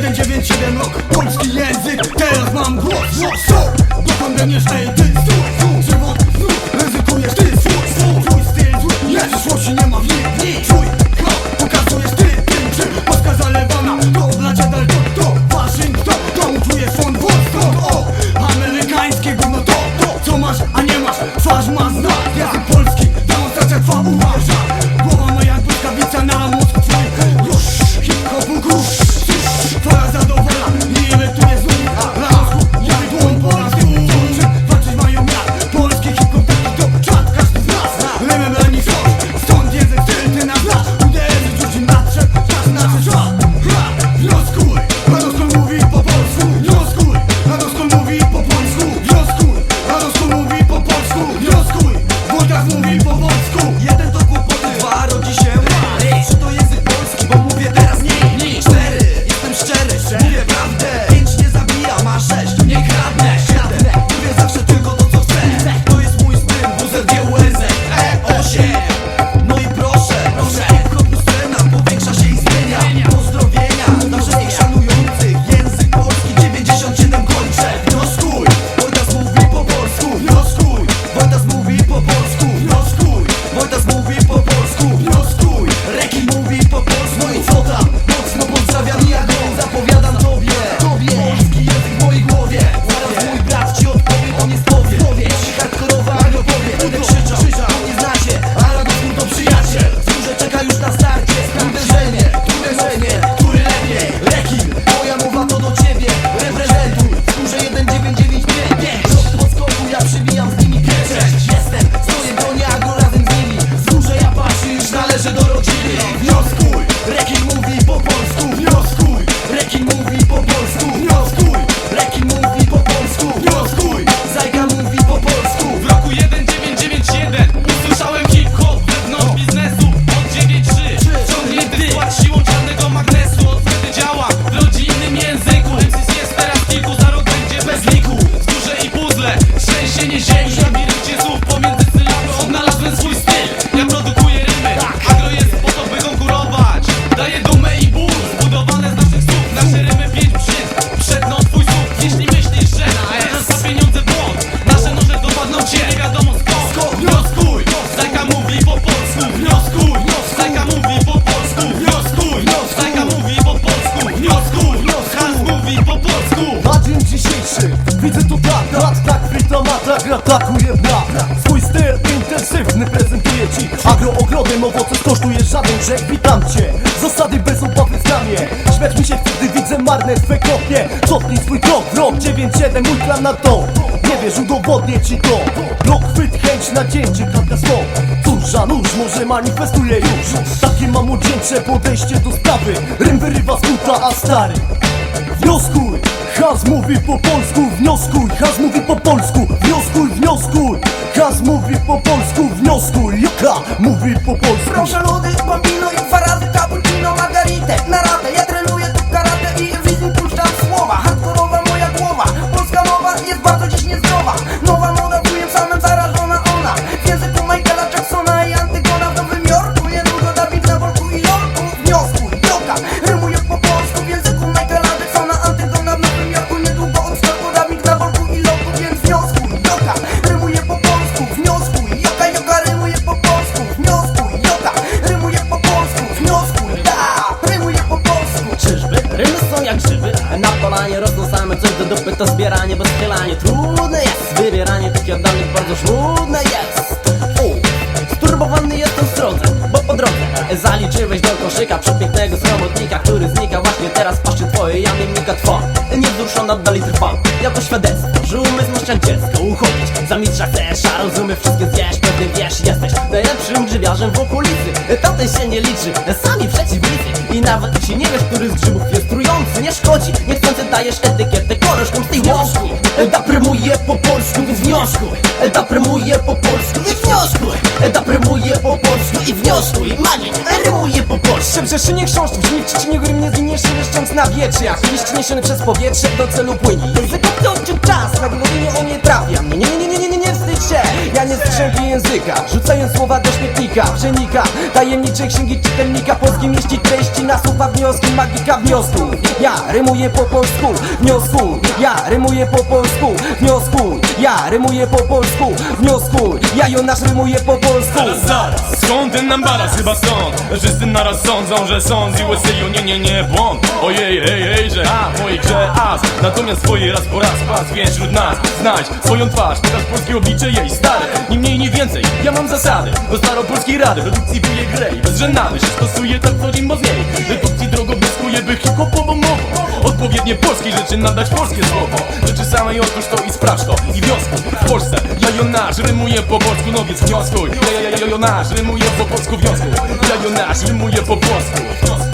197 rok, polski język, teraz mam głos, głos, dokąd ty, stój mówi po polsku. Jeden to kłopoty, dwa rodzi się Trzy to język polski, bo mówię teraz nie Cztery, jestem szczery, mówię prawdę Agroogrodem owoce skosztuje żaden grzech, witam cię. Zasady bez obawy znamię Śmiać mi się gdy widzę marne swe kopie. Cofnij swój krok w rok 9-7, mój plan na to. Nie wiesz, udowodnię ci to. Blok, chwyt, chęć, nadzięcie, kropka słow Cóż, za nóż, może manifestuje już. Takie mam młodzieńcze podejście do sprawy. Rym wyrywa z buta, a stary Wnioskuj! Has mówi po polsku, wnioskuj! Has mówi po polsku, wnioskuj, wnioskuj! Has mówi po polsku, wnioskuj! Jaka mówi po polsku? Proszę lody, bambino jak Na polanie rosną same coś do dupy To zbieranie bez chylanie Trudne jest wybieranie Tych jadalnych bardzo żmudne jest. Sturbowany jestem w drodze Bo po drodze zaliczyłeś do koszyka Przepięknego sromotnika Który znika właśnie teraz w paszczy twojej Jamiennika twa Niewzruszona dalej trwa. Jako świadectwo, że umysł masz dziecko Uchodzić za mistrza chcesz A rozumy wszystkie zjesz Pewnie wiesz, jesteś najlepszym grzybiarzem w okolicy. Tamten się nie liczy, sami przeciwnicy. I nawet jeśli nie wiesz, który z grzybów jest trujący Nie szkodzi, niechcący dajesz etykietę koleżkom z tej łożki Da prymuje po polsku i wnioskuj Da prymuje po polsku i wnioskuj Da prymuje po polsku i wnioskuj Mani, rymuje po polsku. Szepczesz nie chrząszcz, brzmi w Czecinie góry nie zginiesz, leszcząc na wieczach Liść niesiony przez powietrze do celu płynie. Język obcy odciął czas, na mówienie o nie trafia. Nie, nie, nie, nie, nie, nie, nie się Strzępię języka, rzucając słowa do śmietnika Przenika tajemnicze księgi czytelnika Polski mieści treści, nasuwa wnioski, magika wniosku. Ja rymuję po polsku, wniosku Ja rymuję po polsku, wniosku Ja rymuję po polsku, wniosku Ja Jonasz rymuję po polsku. Zaraz, zaraz, skąd ten nam balas? Chyba stąd. Wszyscy naraz sądzą, że są z USA Nie, nie, nie, błąd. Ojej, ej, ej, że a, w mojej grze as Natomiast swoje raz po raz pas Więc wśród nas znajdź swoją twarz. Pokaż polskie oblicze jej stare. Ni mniej, ni więcej, ja mam zasady Do staropolskiej rady, redukcji buje grę I bez żenady się stosuje tak co dzień mocniej Redukcji drogą bliskuję by hip-hopową mową Odpowiednie polskiej rzeczy nadać polskie słowo. Rzeczy samej otóż to i sprawdź to. I wiosku w Polsce Jajonaż rymuje po polsku, no więc wnioskuj. Jajonaż rymuje po polsku wniosku Jajonaż rymuje po polsku